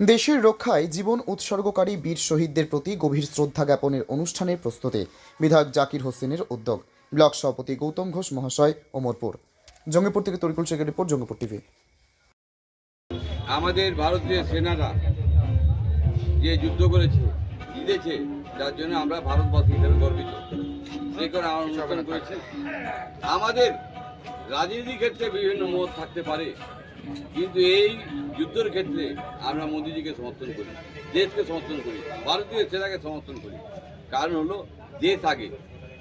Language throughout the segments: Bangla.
দেশের রক্ষায় জীবন উৎসর্গকারী বীর শহীদদের প্রতি গভীর শ্রদ্ধা জ্ঞাপনের অনুষ্ঠানের প্রস্তুতি বিধায়ক জাকির হোসেনের উদ্যোগ। ব্লক সভাপতি গৌতম ঘোষ, মহাশয় ওমরপুর। জঙ্গিপুর থেকে তরিকুল শেখের রিপোর্ট, জঙ্গিপুর টিভি। আমাদের ভারতীয় সেনারা যে যুদ্ধ করেছে, জিতেছে, যার জন্য আমরা ভারতবাসী হিসেবে গর্বিত। সে কারণে আমার অনুষ্ঠান করেছে। আমাদের রাজনীতির ক্ষেত্রে বিভিন্ন মত থাকতে পারে। কিন্তু এই যুদ্ধের ক্ষেত্রে আমরা মোদিজিকে সমর্থন করি, দেশকে সমর্থন করি, ভারতীয় সেনাকে সমর্থন করি। কারণ হলো, দেশ আগে,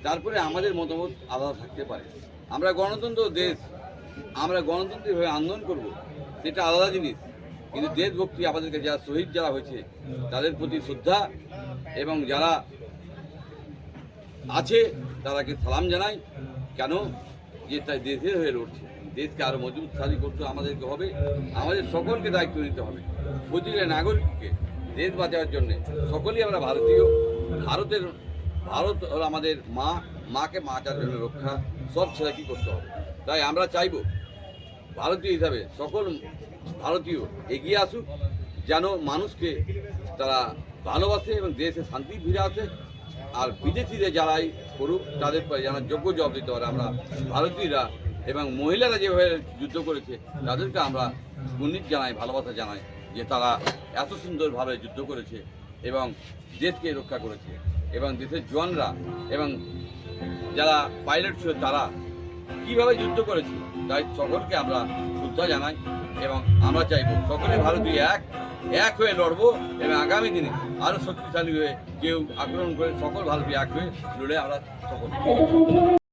তারপরে আমাদের মতামত আলাদা থাকতে পারে। আমরা গণতন্ত্র দেশ, আমরা গণতন্ত্রভাবে আন্দোলন করব, সেটা আলাদা জিনিস। কিন্তু দেশভক্তি আমাদেরকে যারা শহীদ যারা হয়েছে, তাদের প্রতি শ্রদ্ধা এবং যারা আছে, তারাকে সালাম জানাই, কেন? যে তাই দেশের হয়ে লড়ছে। দেশকে আরও মজবুতশালী করতে আমাদেরকে হবে। আমাদের সকলকে দায়িত্ব নিতে হবে। প্রতিটা নাগরিককে দেশ বাঁচানোর জন্য সকলেই আমরা ভারতীয়। ভারতের ভারত হলো আমাদের মা। মাকে বাঁচার জন্য রক্ষা। সব ছেলেকে করতে হবে? তাই আমরা চাইব ভারতীয় হিসাবে সকল ভারতীয় এগিয়ে আসুক, যেন মানুষকে তারা ভালোবাসে এবং দেশে শান্তি ফিরে আসে। আর বিদেশিদের যারাই করুক, তাদের যেন যোগ্য জবাব দিতে পারে। আমরা ভারতীয়রা এবং মহিলারা যেভাবে যুদ্ধ করেছে, তাদেরকে আমরা গুণিত জানাই, ভালোবাসা জানাই যে তারা এত সুন্দরভাবে যুদ্ধ করেছে এবং দেশকে রক্ষা করেছে এবং দেশের জওয়ানরা এবং যারা পাইলট ছিল তারা কীভাবে যুদ্ধ করেছে, তাই সকলকে আমরা শ্রদ্ধা জানাই এবং আমরা চাইব সকলে ভারতীয় এক এক হয়ে লড়ব এবং আগামী দিনে আরও শক্তিশালী হয়ে কেউ আক্রমণ করে সকল ভারতীয় এক হয়ে লড়ে আমরা সকল